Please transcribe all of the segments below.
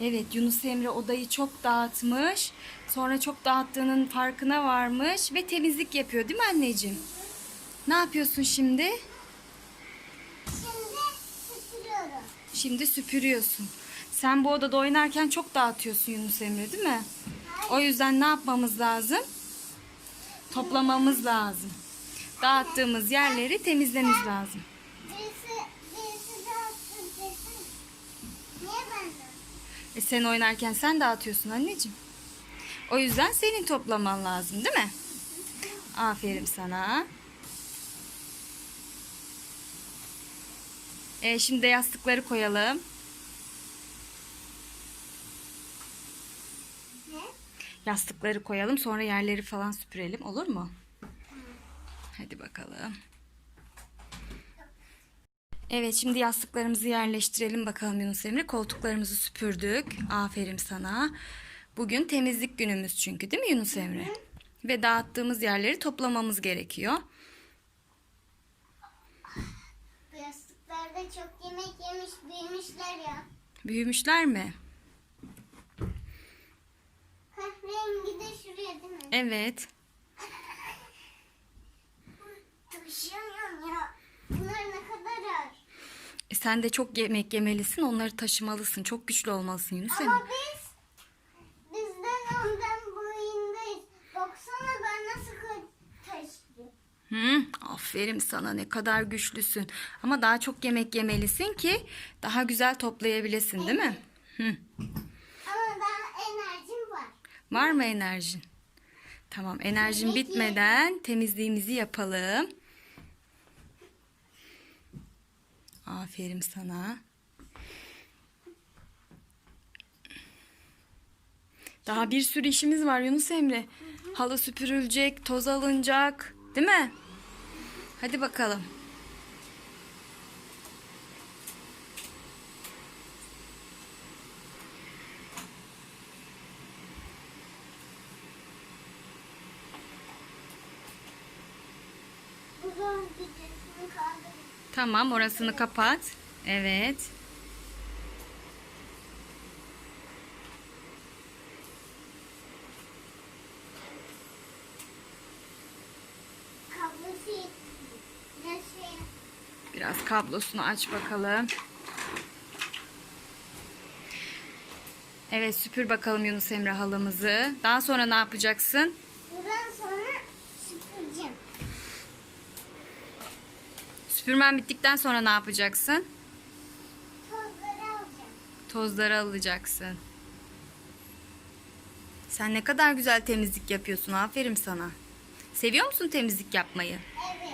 Evet Yunus Emre odayı çok dağıtmış. Sonra çok dağıttığının farkına varmış ve temizlik yapıyor değil mi anneciğim? Ne yapıyorsun şimdi? Şimdi süpürüyorum. Şimdi süpürüyorsun. Sen bu odada oynarken çok dağıtıyorsun Yunus Emre değil mi? O yüzden ne yapmamız lazım? Toplamamız lazım. Dağıttığımız yerleri temizlememiz lazım. E sen oynarken sen dağıtıyorsun anneciğim. O yüzden senin toplaman lazım değil mi? Aferin sana. E, şimdi de yastıkları koyalım. Ne? Yastıkları koyalım sonra yerleri falan süpürelim olur mu? Hadi bakalım. Evet şimdi yastıklarımızı yerleştirelim bakalım Yunus Emre. Koltuklarımızı süpürdük. Aferin sana. Bugün temizlik günümüz çünkü değil mi Yunus Emre? Ve dağıttığımız yerleri toplamamız gerekiyor. Bu yastıklarda çok yemek yemiş büyümüşler ya. Büyümüşler mi? Kahverengi de şuraya değil mi? Evet. Taşıyamıyorum ya. Bunlar ne kadar sen de çok yemek yemelisin. Onları taşımalısın. Çok güçlü olmalısın Yunus Emre. Ama biz bizden ondan boyundayız. Baksana ben nasıl koy- taşıdım. Hı, aferin sana ne kadar güçlüsün. Ama daha çok yemek yemelisin ki daha güzel toplayabilesin değil mi? Hı. Ama daha enerjim var. Var mı enerjin? Tamam enerjin Peki. bitmeden temizliğimizi yapalım. Aferin sana. Daha bir sürü işimiz var Yunus Emre. Halı süpürülecek, toz alınacak, değil mi? Hadi bakalım. Kaldırın. Tamam orasını kapat. Evet. Biraz kablosunu aç bakalım. Evet süpür bakalım Yunus Emre halımızı. Daha sonra ne yapacaksın? Süpürmen bittikten sonra ne yapacaksın? Tozları alacağım. Tozları alacaksın. Sen ne kadar güzel temizlik yapıyorsun. Aferin sana. Seviyor musun temizlik yapmayı? Evet.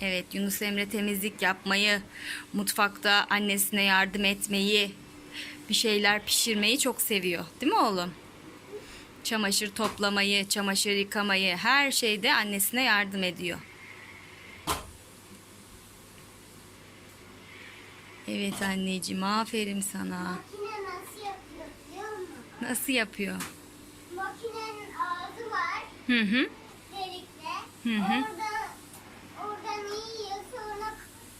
Evet Yunus Emre temizlik yapmayı, mutfakta annesine yardım etmeyi, bir şeyler pişirmeyi çok seviyor. Değil mi oğlum? Çamaşır toplamayı, çamaşır yıkamayı, her şeyde annesine yardım ediyor. Evet anneciğim aferin sana. Makine nasıl yapıyor biliyor musun? Nasıl yapıyor? Makinenin ağzı var. Hı hı. delikle. Hı hı. Orada oradan yiyor sonra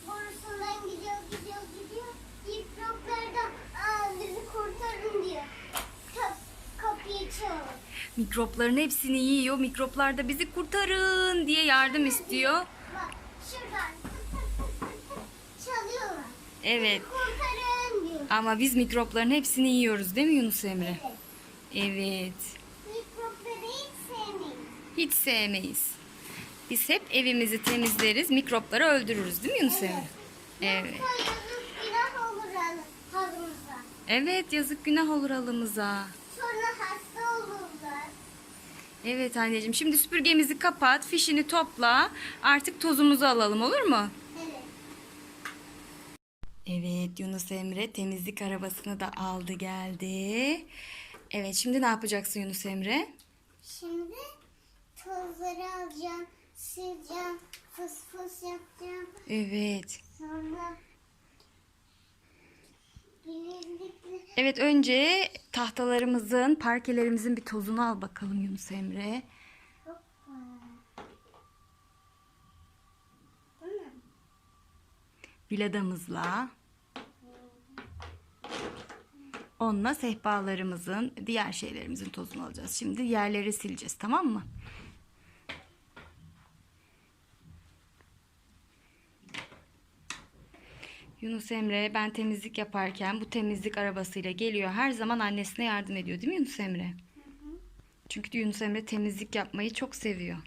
borusundan gidiyor gidiyor gidiyor. Mikroplardan Aa, bizi kurtarın diyor. Kap, kapıyı çalıyor. Mikropların hepsini yiyor. Mikroplar da bizi kurtarın diye yardım istiyor. Bak şuradan. Evet. Kurtarın diyor. Ama biz mikropların hepsini yiyoruz değil mi Yunus Emre? Evet. Evet. Mikropları hiç sevmeyin. Hiç sevmeyiz. Biz hep evimizi temizleriz, mikropları öldürürüz değil mi Yunus Emre? Evet. Yoksa yazık günah olur halı- halımıza. Evet yazık günah olur halımıza. Sonra hasta olurlar. Evet anneciğim şimdi süpürgemizi kapat, fişini topla. Artık tozumuzu alalım olur mu? Evet. Yunus Emre temizlik arabasını da aldı geldi. Evet şimdi ne yapacaksın Yunus Emre? Şimdi tozları alacağım, sileceğim, fıs fıs yapacağım. Evet. Sonra Evet önce tahtalarımızın, parkelerimizin bir tozunu al bakalım Yunus Emre. hoppa. Değil mi? Viladamızla. Onunla sehpalarımızın, diğer şeylerimizin tozunu alacağız. Şimdi yerleri sileceğiz tamam mı? Yunus Emre ben temizlik yaparken bu temizlik arabasıyla geliyor. Her zaman annesine yardım ediyor değil mi Yunus Emre? Çünkü Yunus Emre temizlik yapmayı çok seviyor.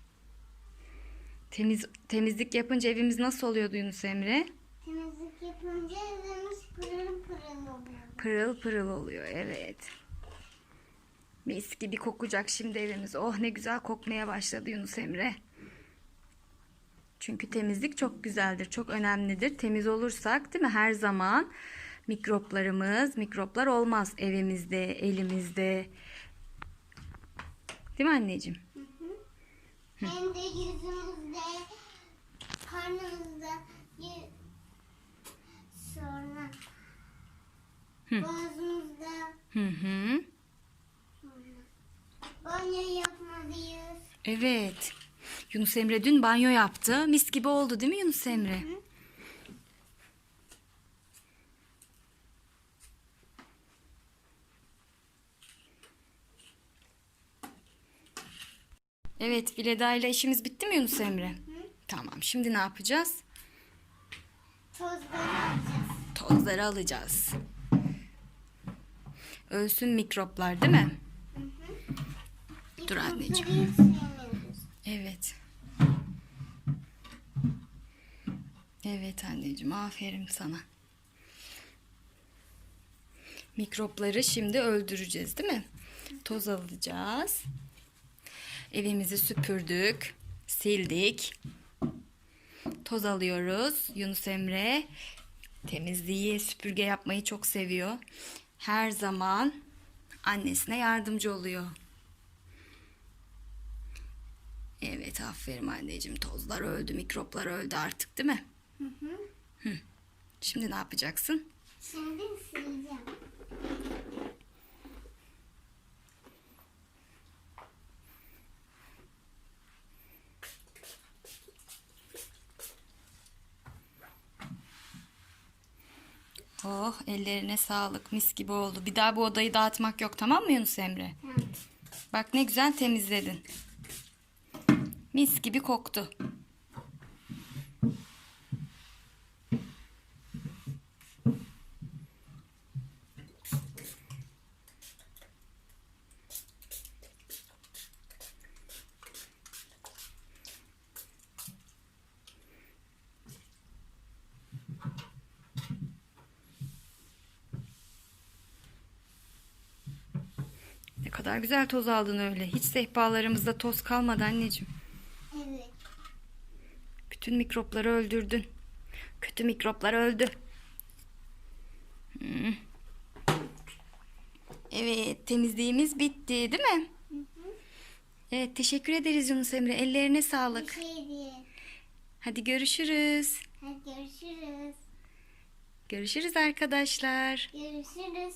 Temiz temizlik yapınca evimiz nasıl oluyordu Yunus Emre? Temizlik yapınca evimiz pırıl pırıl oluyor. Pırıl pırıl oluyor evet. Mis gibi kokacak şimdi evimiz. Oh ne güzel kokmaya başladı Yunus Emre. Çünkü temizlik çok güzeldir, çok önemlidir. Temiz olursak değil mi her zaman mikroplarımız, mikroplar olmaz evimizde, elimizde. Değil mi anneciğim? Hem de yüzümüzde, karnımızda, y- sonra boğazımızda Hı hı. banyo yapmalıyız. Evet. Yunus Emre dün banyo yaptı. Mis gibi oldu değil mi Yunus Emre? Evet, Vileda ile işimiz bitti mi Yunus Emre? Tamam, şimdi ne yapacağız? Tozları alacağız. Tozları alacağız. Ölsün mikroplar değil mi? Dur anneciğim. Evet. Evet anneciğim aferin sana. Mikropları şimdi öldüreceğiz değil mi? Toz alacağız. Evimizi süpürdük, sildik. Toz alıyoruz. Yunus Emre temizliği, süpürge yapmayı çok seviyor. Her zaman annesine yardımcı oluyor. Evet aferin anneciğim tozlar öldü mikroplar öldü artık değil mi? Hı hı. Şimdi ne yapacaksın? Şimdi sileceğim. Oh ellerine sağlık mis gibi oldu. Bir daha bu odayı dağıtmak yok tamam mı Yunus Emre? Tamam. Bak ne güzel temizledin. Mis gibi koktu. Kadar güzel toz aldın öyle. Hiç sehpalarımızda toz kalmadı anneciğim. Evet. Bütün mikropları öldürdün. Kötü mikroplar öldü. Hmm. Evet temizliğimiz bitti değil mi? Evet teşekkür ederiz Yunus Emre. Ellerine Bir sağlık. şey değil. Hadi görüşürüz. Hadi görüşürüz. Görüşürüz arkadaşlar. Görüşürüz.